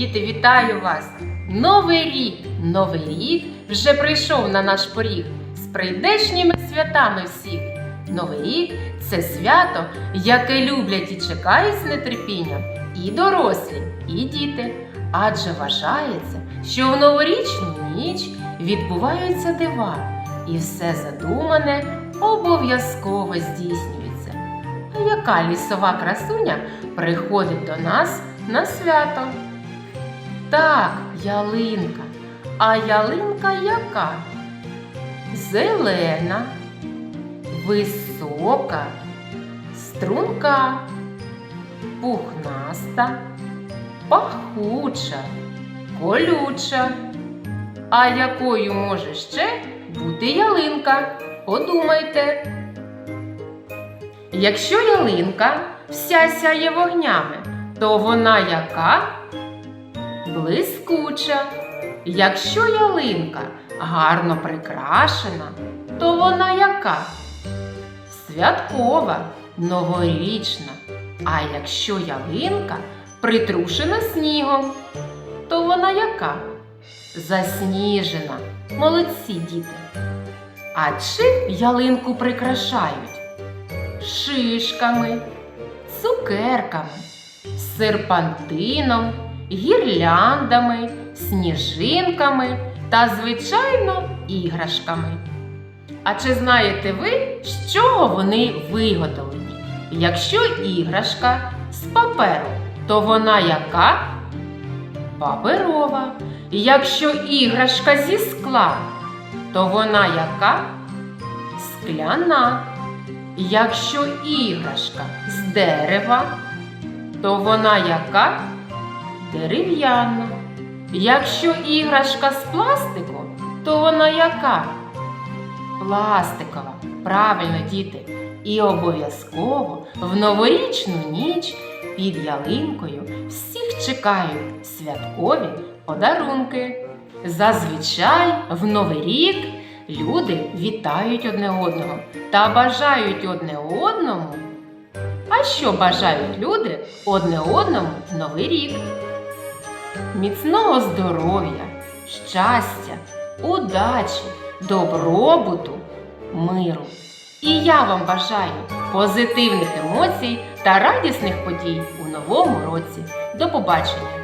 діти, вітаю вас! Новий рік! Новий рік вже прийшов на наш поріг з прийдешніми святами всіх. Новий рік це свято, яке люблять і чекають з нетерпінням і дорослі, і діти. Адже вважається, що в новорічну ніч відбуваються дива, і все задумане обов'язково здійснюється. А яка лісова красуня приходить до нас на свято? Так, ялинка. А ялинка яка? Зелена, висока, струнка, пухнаста, пахуча, колюча. А якою може ще бути ялинка? Подумайте. Якщо ялинка вся сяє вогнями, то вона яка? Блискуча. Якщо ялинка гарно прикрашена, то вона яка? Святкова, новорічна. А якщо ялинка притрушена снігом, то вона яка? Засніжена. Молодці діти. А чим ялинку прикрашають? Шишками, цукерками, серпантином, гірляндами, сніжинками та, звичайно, іграшками. А чи знаєте ви, з чого вони виготовлені? Якщо іграшка з паперу, то вона яка? Паперова. Якщо іграшка зі скла, то вона яка? Скляна. Якщо іграшка з дерева, то вона яка? Дерев'яна. Якщо іграшка з пластику, то вона яка? Пластикова. Правильно, діти. І обов'язково в новорічну ніч під ялинкою всіх чекають святкові подарунки. Зазвичай в Новий рік люди вітають одне одного та бажають одне одному. А що бажають люди одне одному в Новий рік? Міцного здоров'я, щастя, удачі, добробуту, миру. І я вам бажаю позитивних емоцій та радісних подій у новому році. До побачення!